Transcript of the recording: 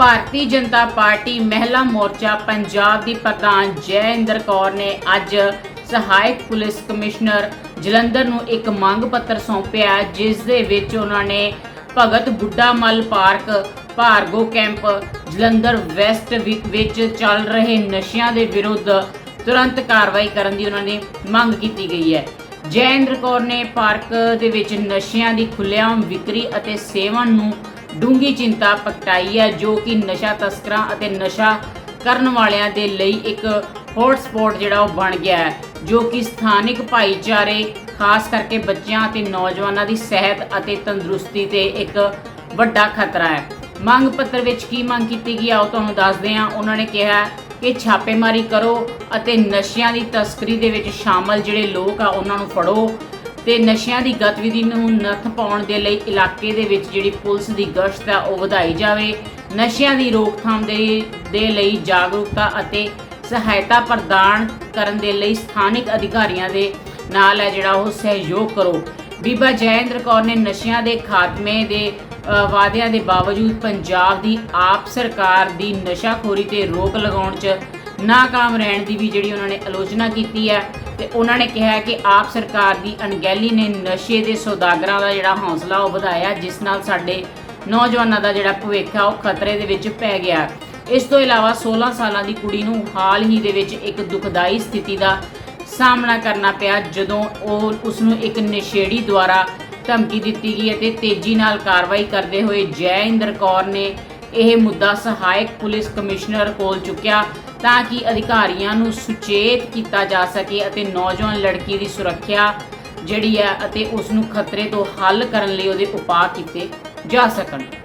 Bharatiya Janata party ਮਹਿਲਾ ਮੋਰਚਾ ਪੰਜਾਬ ਦੀ ਪ੍ਰਧਾਨ ਜੈਇੰਦਰ ਕੌਰ ਨੇ ਅੱਜ ਸਹਾਇਕ ਪੁਲਿਸ ਕਮਿਸ਼ਨਰ ਜਲੰਧਰ ਨੂੰ ਇੱਕ ਮੰਗ ਪੱਤਰ ਸੌਂਪਿਆ, ਜਿਸ ਦੇ ਵਿੱਚ ਉਹਨਾਂ ਨੇ Bhagat Budha Mal park, Bhargo camp, Jalandhar West ਵਿੱਚ ਚੱਲ ਰਹੇ ਨਸ਼ਿਆਂ ਦੇ ਵਿਰੁੱਧ ਤੁਰੰਤ ਕਾਰਵਾਈ ਕਰਨ ਦੀ ਉਹਨਾਂ ਨੇ ਮੰਗ ਕੀਤੀ ਗਈ ਹੈ। ਜੈਇੰਦਰ ਕੌਰ ਨੇ ਪਾਰਕ ਦੇ ਵਿੱਚ ਨਸ਼ਿਆਂ ਦੀ ਖੁੱਲ੍ਹੇਆਮ ਵਿਕਰੀ ਅਤੇ ਸੇਵਨ ਨੂੰ ਡੂੰਗੀ ਚਿੰਤਾ ਪ੍ਰਗਟਾਈ ਹੈ, ਜੋ ਕਿ ਨਸ਼ਾ ਤਸਕਰਾਂ ਅਤੇ ਨਸ਼ਾ ਕਰਨ ਵਾਲਿਆਂ ਦੇ ਲਈ ਇੱਕ ਹੌਟ ਸਪੌਟ ਜਿਹੜਾ ਉਹ ਬਣ ਗਿਆ ਹੈ, ਜੋ ਕਿ ਸਥਾਨਕ ਭਾਈਚਾਰੇ, ਖਾਸ ਕਰਕੇ ਬੱਚਿਆਂ ਅਤੇ ਨੌਜਵਾਨਾਂ ਦੀ ਸਿਹਤ ਅਤੇ ਤੰਦਰੁਸਤੀ ਤੇ ਇੱਕ ਵੱਡਾ ਖਤਰਾ ਹੈ। ਮੰਗ ਪੱਤਰ ਵਿੱਚ ਕੀ ਮੰਗ ਕੀਤੀ ਗਈ, ਆਓ ਤੁਹਾਨੂੰ ਦੱਸਦੇ ਹਾਂ। ਉਹਨਾਂ ਨੇ ਕਿਹਾ ਕਿ ਛਾਪੇਮਾਰੀ ਕਰੋ ਅਤੇ ਨਸ਼ਿਆਂ ਦੀ ਤਸਕਰੀ ਦੇ ਵਿੱਚ ਸ਼ਾਮਲ ਜਿਹੜੇ ਲੋਕ ਆ, ਉਹਨਾਂ ਨੂੰ ਫੜੋ। ਤੇ ਨਸ਼ਿਆਂ ਦੀ ਗਤੀਵਿਧੀ ਨੂੰ ਨੱਥ ਪਾਉਣ ਦੇ ਲਈ ਇਲਾਕੇ ਦੇ ਵਿੱਚ ਜਿਹੜੀ ਪੁਲਿਸ ਦੀ ਗਸ਼ਤ ਹੈ ਉਹ ਵਧਾਈ ਜਾਵੇ। ਨਸ਼ਿਆਂ ਦੀ ਰੋਕਥਾਮ ਦੇ ਦੇ ਲਈ ਜਾਗਰੂਕਤਾ ਅਤੇ ਸਹਾਇਤਾ ਪ੍ਰਦਾਨ ਕਰਨ ਦੇ ਲਈ ਸਥਾਨਕ ਅਧਿਕਾਰੀਆਂ ਦੇ ਨਾਲ ਹੈ ਜਿਹੜਾ ਉਹ ਸਹਿਯੋਗ ਕਰੋ। ਬੀਬਾ ਜੈਇੰਦਰ ਕੌਰ ਨੇ ਨਸ਼ਿਆਂ ਦੇ ਖਾਤਮੇ ਦੇ ਵਾਅਦਿਆਂ ਦੇ ਬਾਵਜੂਦ ਪੰਜਾਬ ਦੀ ਆਪ ਸਰਕਾਰ ਦੀ ਨਸ਼ਾਖੋਰੀ ਤੇ ਰੋਕ ਲਗਾਉਣ 'ਚ ਨਾਕਾਮ ਰਹਿਣ ਦੀ ਵੀ ਜਿਹੜੀ ਉਹਨਾਂ ਨੇ ਆਲੋਚਨਾ ਕੀਤੀ ਹੈ ਤੇ ਉਹਨਾਂ ਨੇ ਕਿਹਾ ਕਿ ਆਪ ਸਰਕਾਰ ਦੀ ਅਣਗਹਿਲੀ ਨੇ ਨਸ਼ੇ ਦੇ ਸੌਦਾਗਰਾਂ ਦਾ ਜਿਹੜਾ ਹੌਸਲਾ ਉਹ ਵਧਾਇਆ, ਜਿਸ ਨਾਲ ਸਾਡੇ ਨੌਜਵਾਨਾਂ ਦਾ ਜਿਹੜਾ ਭਵਿੱਖ ਆ ਉਹ ਖਤਰੇ ਦੇ ਵਿੱਚ ਪੈ ਗਿਆ। ਇਸ ਤੋਂ ਇਲਾਵਾ 16 ਸਾਲਾਂ ਦੀ ਕੁੜੀ ਨੂੰ ਹਾਲ ਹੀ ਦੇ ਵਿੱਚ ਇੱਕ ਦੁਖਦਾਈ ਸਥਿਤੀ ਦਾ ਸਾਹਮਣਾ ਕਰਨਾ ਪਿਆ, ਜਦੋਂ ਉਹ ਉਸ ਨੂੰ ਇੱਕ ਨਸ਼ੇੜੀ ਦੁਆਰਾ ਧਮਕੀ ਦਿੱਤੀ ਗਈ ਅਤੇ ਤੇਜ਼ੀ ਨਾਲ ਕਾਰਵਾਈ ਕਰਦੇ ਹੋਏ ਜੈ ਇੰਦਰ ਕੌਰ ਨੇ ਇਹ ਮੁੱਦਾ ਸਹਾਇਕ ਪੁਲਿਸ ਕਮਿਸ਼ਨਰ ਕੋਲ ਚੁੱਕਿਆ। ਤਾਂ ਕਿ ਅਧਿਕਾਰੀਆਂ ਨੂੰ ਸੁਚੇਤ ਕੀਤਾ ਜਾ ਸਕੇ ਅਤੇ ਨੌਜਵਾਨ ਲੜਕੀ ਦੀ ਸੁਰੱਖਿਆ ਜਿਹੜੀ ਹੈ ਅਤੇ ਉਸ ਨੂੰ ਖਤਰੇ ਤੋਂ ਹੱਲ ਕਰਨ ਲਈ ਉਹਦੇ ਉਪਾਅ ਕੀਤੇ ਜਾ ਸਕਣ।